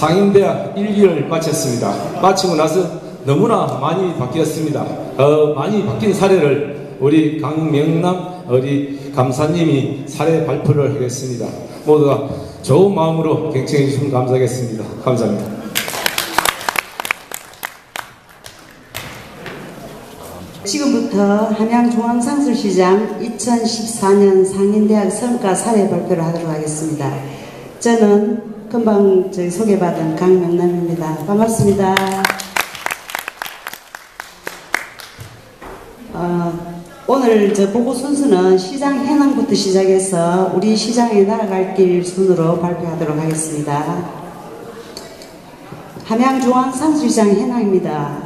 상인대학 1기를 마쳤습니다. 마치고 나서 너무나 많이 바뀌었습니다. 어, 많이 바뀐 사례를 우리 강명남 우리 감사님이 사례 발표를 하겠습니다. 모두가 좋은 마음으로 경청해 주시면 감사하겠습니다. 감사합니다. 지금부터 함양중앙상술시장 2014년 상인대학 성과 사례 발표를 하도록 하겠습니다. 저는 금방 저희 소개받은 강명남입니다. 반갑습니다. 어, 오늘 저 보고 순서는 시장 현황부터 시작해서 우리 시장에 날아갈 길 순으로 발표하도록 하겠습니다. 함양중앙상술시장 현황입니다.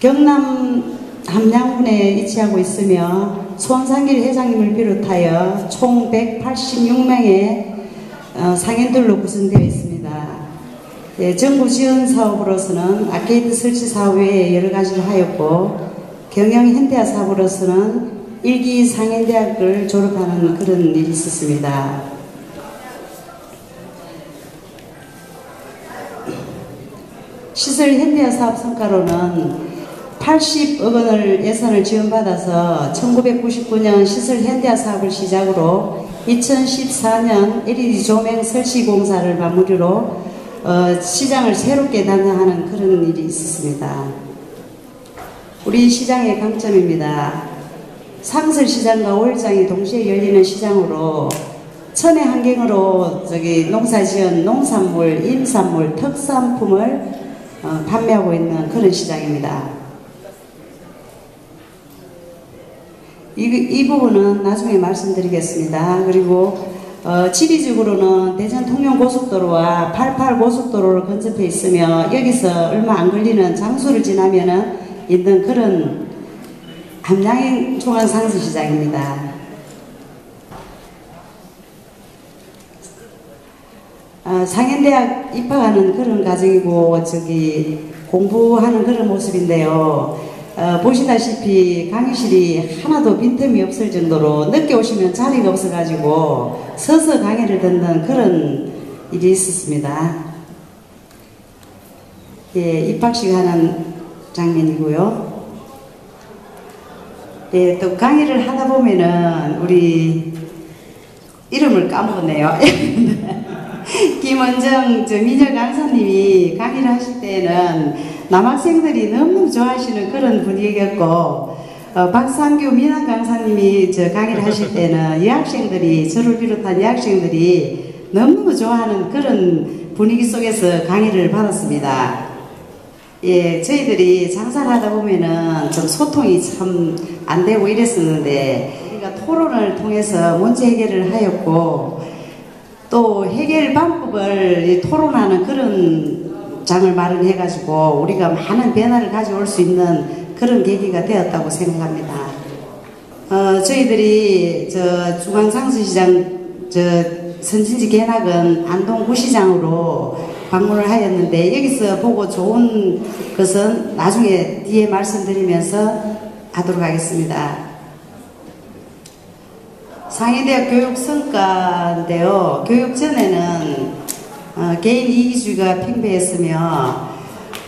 경남 함양군에 위치하고 있으며 손상길 회장님을 비롯하여 총 186명의 어, 상인들로 구성되어 있습니다. 예, 정부 지원 사업으로서는 아케이드 설치 사업 외에 여러 가지를 하였고 경영 현대화 사업으로서는 일기 상인대학을 졸업하는 그런 일이 있었습니다. 시설 현대화 사업 성과로는 80억 원을 예산을 지원받아서 1999년 시설 현대화 사업을 시작으로 2014년 LED 조명 설치 공사를 마무리로 어, 시장을 새롭게 단장하는 그런 일이 있었습니다. 우리 시장의 강점입니다. 상설시장과 월장이 동시에 열리는 시장으로 천혜 환경으로 저기 농사지은 농산물, 임산물, 특산품을 어, 판매하고 있는 그런 시장입니다. 이, 이 부분은 나중에 말씀드리겠습니다. 그리고 어, 지리적으로는 대전 통영고속도로와 88 고속도로를 근접해 있으며 여기서 얼마 안 걸리는 장소를 지나면 은 있는 그런 함양인 중앙상수시장입니다. 어, 상현대학 입학하는 그런 과정이고 저기 공부하는 그런 모습인데요. 어, 보시다시피 강의실이 하나도 빈틈이 없을 정도로 늦게 오시면 자리가 없어가지고 서서 강의를 듣는 그런 일이 있었습니다. 예, 입학식 하는 장면이고요. 예, 또 강의를 하다 보면은 우리 이름을 까먹었네요. 김원정 저 민혁 강사님이 강의를 하실 때는 남학생들이 너무너무 좋아하시는 그런 분위기였고 어, 박상규 민학 강사님이 저 강의를 하실 때는 여학생들이 저를 비롯한 여학생들이 너무너무 좋아하는 그런 분위기 속에서 강의를 받았습니다. 예, 저희들이 장사를 하다 보면은 좀 소통이 참 안 되고 이랬었는데 우리가 토론을 통해서 문제 해결을 하였고 또 해결 방법을 토론하는 그런 장을 마련해가지고 우리가 많은 변화를 가져올 수 있는 그런 계기가 되었다고 생각합니다. 어, 저희들이 저 중앙상수시장 저 선진지 개락은 안동구시장으로 방문을 하였는데 여기서 보고 좋은 것은 나중에 뒤에 말씀드리면서 하도록 하겠습니다. 상해대학 교육 성과인데요. 교육 전에는 어, 개인 이기주의가 팽배했으며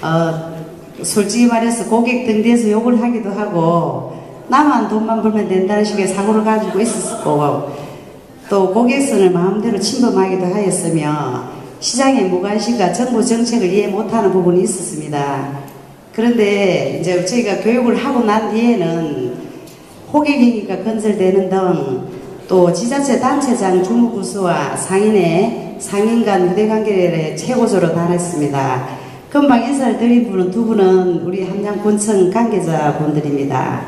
어, 솔직히 말해서 고객 등대에서 욕을 하기도 하고 나만 돈만 벌면 된다는 식의 사고를 가지고 있었고 또 고객선을 마음대로 침범하기도 하였으며 시장의 무관심과 정부 정책을 이해 못하는 부분이 있었습니다. 그런데 이제 저희가 교육을 하고 난 뒤에는 호객행위가 건설되는 등 또 지자체 단체장 주무부수와 상인의 상인 간 유대관계를 최고조로 달했습니다. 금방 인사를 드린 분은 두 분은 우리 함양군청 관계자분들입니다.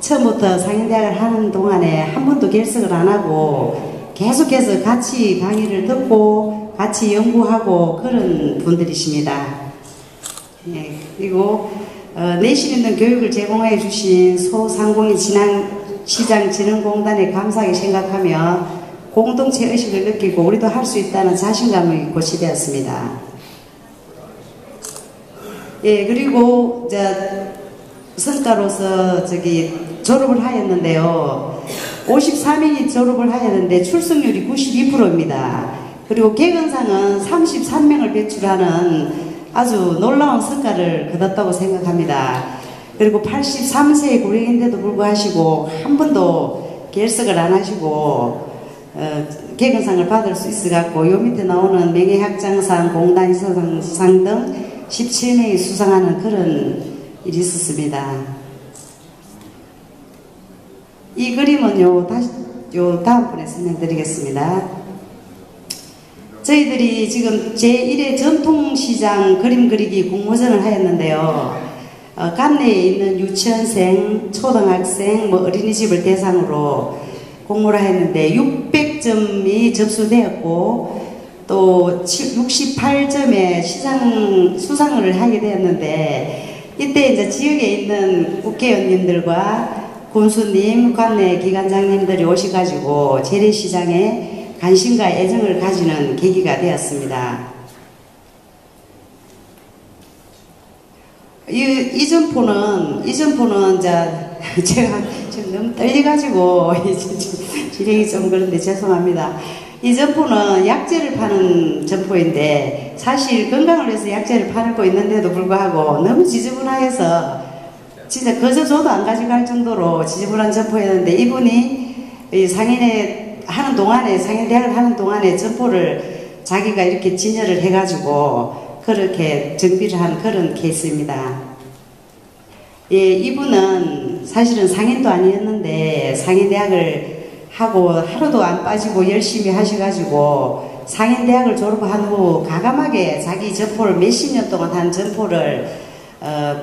처음부터 상인대학을 하는 동안에 한 번도 결석을 안 하고 계속해서 같이 강의를 듣고 같이 연구하고 그런 분들이십니다. 네, 그리고 어, 내신 있는 교육을 제공해 주신 소상공인 진앙 시장진흥공단에 감사하게 생각하며 공동체 의식을 느끼고 우리도 할 수 있다는 자신감을 입고 시대였습니다. 예, 그리고 이제 성과로서 저기 졸업을 하였는데요. 53명이 졸업을 하였는데 출석률이 92%입니다. 그리고 개근상은 33명을 배출하는 아주 놀라운 성과를 거뒀다고 생각합니다. 그리고 83세의 고령인데도 불구하고 한 번도 결석을 안 하시고 어, 개근상을 받을 수 있어갖고 요 밑에 나오는 명예학장상, 공단수상 수상 등 17명이 수상하는 그런 일이 있었습니다. 이 그림은 요 다시 요 다음번에 설명드리겠습니다. 저희들이 지금 제1회 전통시장 그림 그리기 공모전을 하였는데요. 어, 관내에 있는 유치원생, 초등학생, 뭐 어린이집을 대상으로 공모를 했는데 600점이 접수되었고 또 68점의 시상 수상을 하게 되었는데 이때 이제 지역에 있는 국회의원님들과 군수님, 관내 기관장님들이 오셔가지고 재래시장에 관심과 애정을 가지는 계기가 되었습니다. 이, 이 점포는, 이 점포는, 자, 제가 지금 너무 떨려가지고, 진행이 좀 그런데 죄송합니다. 이 점포는 약재를 파는 점포인데, 사실 건강을 위해서 약재를 팔고 있는데도 불구하고 너무 지저분하여서 진짜 거저 줘도 안 가져갈 정도로 지저분한 점포였는데, 이분이 이 상인회 하는 동안에, 상인대학을 하는 동안에 점포를 자기가 이렇게 진열을 해가지고, 그렇게 정비를 한 그런 케이스입니다. 예, 이분은 사실은 상인도 아니었는데 상인대학을 하고 하루도 안 빠지고 열심히 하셔가지고 상인대학을 졸업한 후 가감하게 자기 점포를 몇십 년 동안 한 점포를 어,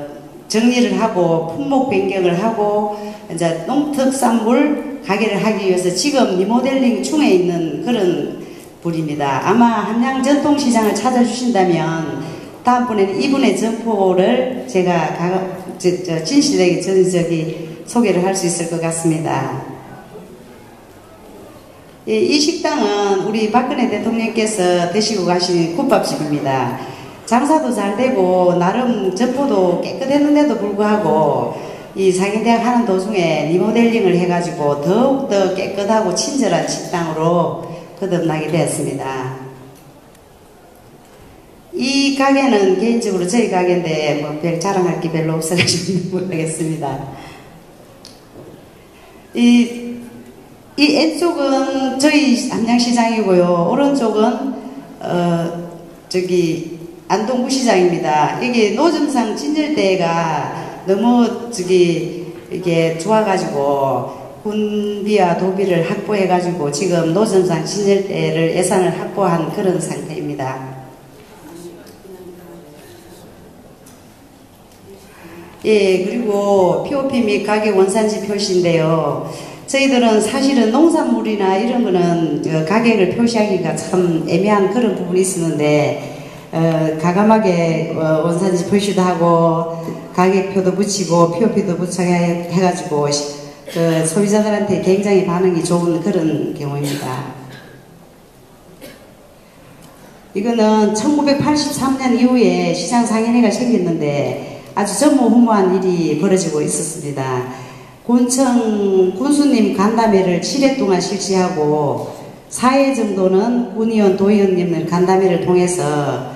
정리를 하고 품목 변경을 하고 이제 농특산물 가게를 하기 위해서 지금 리모델링 중에 있는 그런 분입니다. 아마 함양 전통시장을 찾아주신다면 다음번에는 이분의 점포를 제가 진실에게 전적이 소개를 할 수 있을 것 같습니다. 예, 이 식당은 우리 박근혜 대통령께서 드시고 가신 국밥집입니다. 장사도 잘 되고 나름 점포도 깨끗했는데도 불구하고 이 상인대학 하는 도중에 리모델링을 해가지고 더욱더 깨끗하고 친절한 식당으로 거듭나게 되었습니다. 이 가게는 개인적으로 저희 가게인데 뭐 별 자랑할 게 별로 없어가지고 모르겠습니다. 이, 이 왼쪽은 저희 함양시장이고요. 오른쪽은 어 저기 안동구 시장입니다. 이게 노점상 진열대가 너무 저기 이게 좋아가지고 군비와 도비를 확보해가지고 지금 노점상 진열대를 예산을 확보한 그런 상태입니다. 예, 그리고 POP 및 가격 원산지 표시인데요. 저희들은 사실은 농산물이나 이런 거는 어, 가격을 표시하기가 참 애매한 그런 부분이 있었는데, 어, 가감하게 어, 원산지 표시도 하고, 가격표도 붙이고, POP도 붙여해 해가지고, 그 소비자들한테 굉장히 반응이 좋은 그런 경우입니다. 이거는 1983년 이후에 시장 상인회가 생겼는데, 아주 전무후무한 일이 벌어지고 있었습니다. 군청 군수님 간담회를 7회 동안 실시하고 4회 정도는 군의원, 도의원님들 간담회를 통해서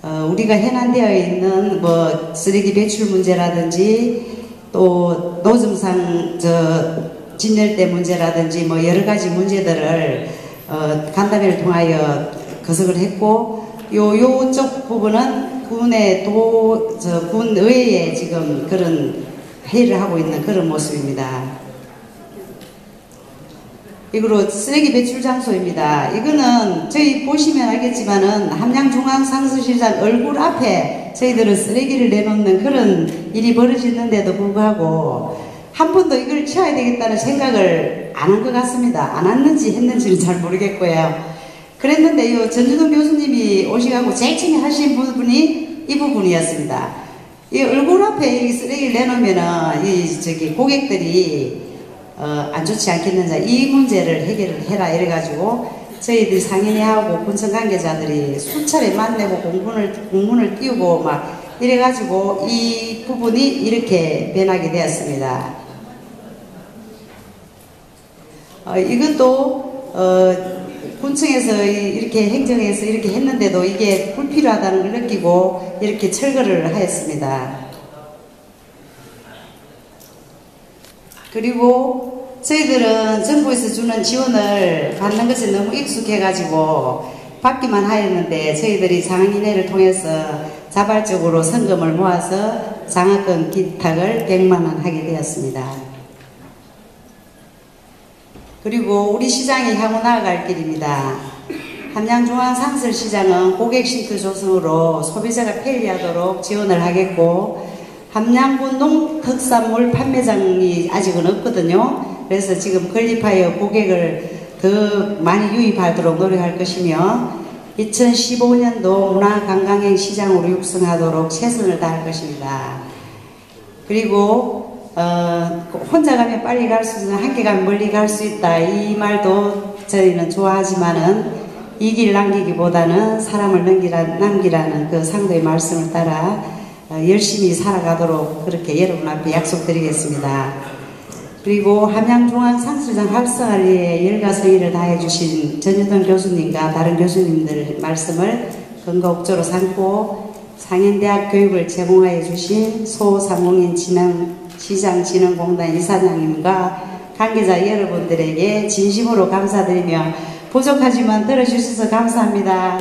어, 우리가 현안되어 있는 뭐 쓰레기 배출 문제라든지 또 노점상 저 진열대 문제라든지 뭐 여러 가지 문제들을 어, 간담회를 통하여 거석을 했고 요 요쪽 부분은 군의 도, 저, 군의회에 지금 그런 회의를 하고 있는 그런 모습입니다. 이거로 쓰레기 배출 장소입니다. 이거는 저희 보시면 알겠지만은 함양중앙상수시장 얼굴 앞에 저희들은 쓰레기를 내놓는 그런 일이 벌어지는데도 불구하고 한 번도 이걸 치워야 되겠다는 생각을 안 한 것 같습니다. 안 했는지 했는지는 잘 모르겠고요. 그랬는데 요 전주동 교수님이 오시갖고 제일 처음에 하신 부분이 이 부분이었습니다. 이 얼굴 앞에 이 쓰레기를 내놓으면은 이 저기 고객들이 어, 안 좋지 않겠느냐 이 문제를 해결을 해라 이래가지고 저희들 상인회하고 군청 관계자들이 수차례 만나고 공문을 공문을 띄우고 막 이래가지고 이 부분이 이렇게 변하게 되었습니다. 어, 이것도 어, 군청에서 이- 이렇게 행정해서 이렇게 했는데도 이게 불필요하다는 걸 느끼고 이렇게 철거를 하였습니다. 그리고 저희들은 정부에서 주는 지원을 받는 것에 너무 익숙해가지고 받기만 하였는데 저희들이 장인회를 통해서 자발적으로 성금을 모아서 장학금 기탁을 100만원 하게 되었습니다. 그리고 우리 시장이 향후 나아갈 길입니다. 함양중앙상설시장은 고객 쉼터 조성으로 소비자가 편리하도록 지원을 하겠고 함양군 농특산물 판매장이 아직은 없거든요. 그래서 지금 건립하여 고객을 더 많이 유입하도록 노력할 것이며 2015년도 문화관광행 시장으로 육성하도록 최선을 다할 것입니다. 그리고 어, 혼자 가면 빨리 갈 수 있는 함께 가면 멀리 갈 수 있다 이 말도 저희는 좋아하지만은 이 길 남기기보다는 사람을 남기라, 남기라는 그 상도의 말씀을 따라 어, 열심히 살아가도록 그렇게 여러분 앞에 약속드리겠습니다. 그리고 함양중앙상수장 활성화를 위해 열가성의를 다해 주신 전유동 교수님과 다른 교수님들 말씀을 근거옥조로 삼고 상현대학 교육을 제공하여 주신 소상공인 진흥 시장진흥공단 이사장님과 관계자 여러분들에게 진심으로 감사드리며 부족하지만 들어주셔서 감사합니다.